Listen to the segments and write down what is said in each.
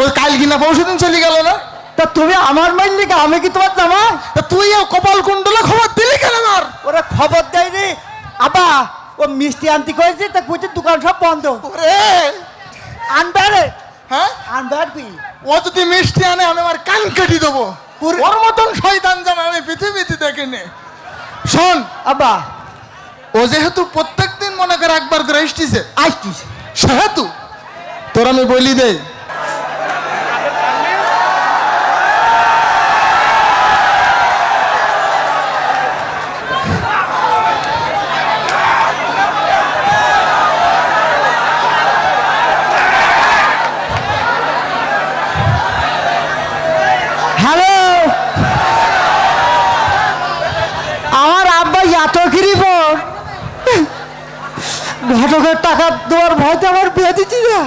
ওই কাল কিনা পরশু দিন চলে গেল না? তা তুমি আমার মাইলি আমি কি তোমার জামা? তা তুই কপাল কুণ্ডলে খবর দিলি কেন আমার? ওরা খবর দেয় দেয়নি আবা ও মিষ্টি আনতে কয়েছে তা কুচির দোকান সব বন্ধ। ওরে! আনবে রে। হ্যাঁ? আনবে কি? ও যদি মিষ্টি আনে আমি আমার কান কেটে দেবো। ওর! মতন শয়তান জামা আমি পৃথিবীতে দেখিনি। শোন আবা ও যেহেতু প্রত্যেক দিন মনে করে একবার করে এসটিছে আসতিস সেহেতু তোর আমি বলি দেই এত গিরিব ঘটকের টাকা দেওয়ার ভয়তে আমার বিয়ে দিচ্ছি না।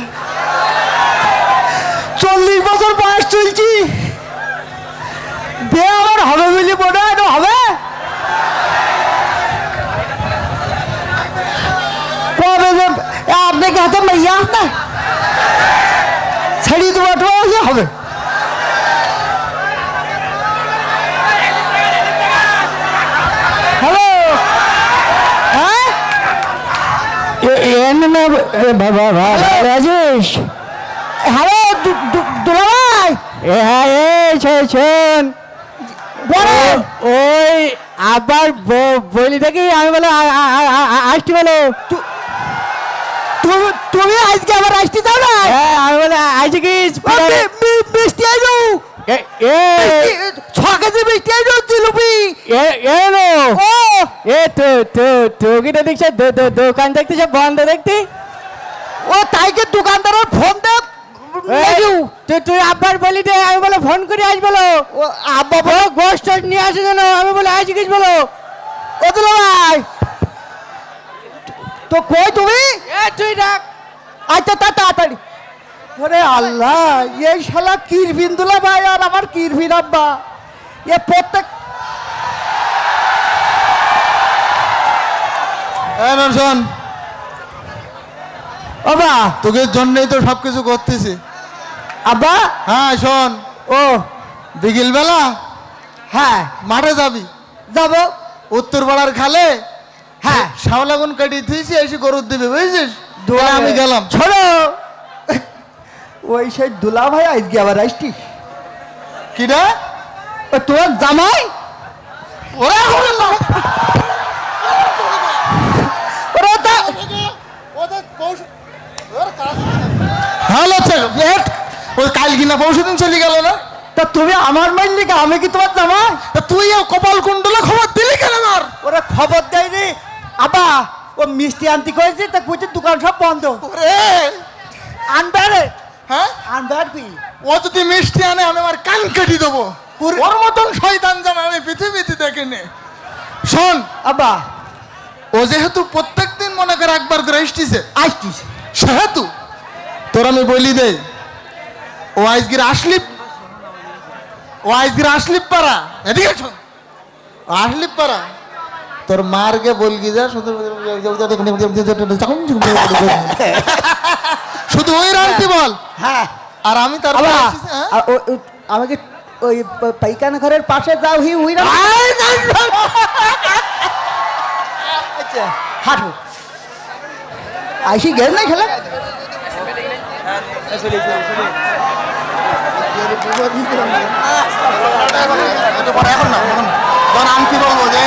চল্লিশ বছর বয়স চলছি। বিয়ে আমার হবে বলি মনে হয় হবে? কবে আপনাকে হাতে মাইয়া? না ছেড়ে দেবো তো ইয়ে হবে হ্যালো হ্যাঁ এন বাবা রাজেশ হ্যালো দুলাভাই হ্যাঁ এই শোন ওই আবার বলি দেখি আমি বলে আসছি বলো তুমি আজকে আবার আসতে চাও না হ্যাঁ আমি বলে আজকে কি মিষ্টি আইলো ছ কেজি মিষ্টি আইলো জিলুপি এলো ও এ তো তো টুকিটা দেখছে দোকান দেখতে সব বন্ধ দেখতে। ও তাইকে দোকানদারের ফোন দে? তুই তুই আব্বার বলি দে আমি বলে ফোন করে আস বলো। ও আব্বা বলো গোষ্ঠ নিয়ে আসে যেন আমি বলে আজ গেছ বলো। ও দুলো ভাই। তো কই তুমি? এ তুই ডাক আচ্ছা তা তাড়াতাড়ি। ওরে আল্লাহ এই শালা কিরবিন দুলা ভাই আর আমার কিরবিন আব্বা। এ প্রত্যেক শোন বাবা তোকে জন্যই তো সব কিছু করতেছি। আব্বা। হ্যাঁ শোন। ও। বিকেল বেলা হ্যাঁ। মাঠে যাবি। যাব। উত্তর পাড়ার খালে হ্যাঁ। শাওলাগুন কাটিয়ে থুইছি এসে গরুর দিবে বুঝছিস? তাহলে আমি গেলাম। ছোড়ো। ওই সেই দুলা ভাই আজকে আবার আসছিস কিরা? তোর জামাই? ওরে তা হ্যালো ওয়েট ওই কাল কিনা পরশু দিন চলে গেল না? তা তুমি আমার মাইলি আমি কি তোমার জামাই? তা তুই কপাল কুণ্ডলে খবর দিলি কেন আমার? ওরা খবর দেয়নি আবা ও মিষ্টি আনতে কয়েছে তা কুচির দোকান সব বন্ধ। ওরে! আনবে রে। হ্যাঁ? আনবে আর কি? ও যদি মিষ্টি আনে আমি আমার কান কেটে দেবো। ওর মতন শয়তান জামা আমি পৃথিবীতে দেখিনি। শোন। আবা ও যেহেতু প্রত্যেকদিন মনে করে একবার করে এসটিছে আসছিস সেহেতু আমি বলি দে ও আজকের আসলিপ ও আজকের আসলিপ পাড়া এদিকে শোন আসলিপ পাড়া তোর মারকে বলগি যা শুধু শুধু ওই রাখতে বল। হ্যাঁ। আর আমি তার হ্যাঁ? আমাকে ওই পাইখানা ঘরের পাশে যাও হি উই আচ্ছা হাঁটো। আইসি গেল না খেলা? এখন না এখন আমি কি বলব যে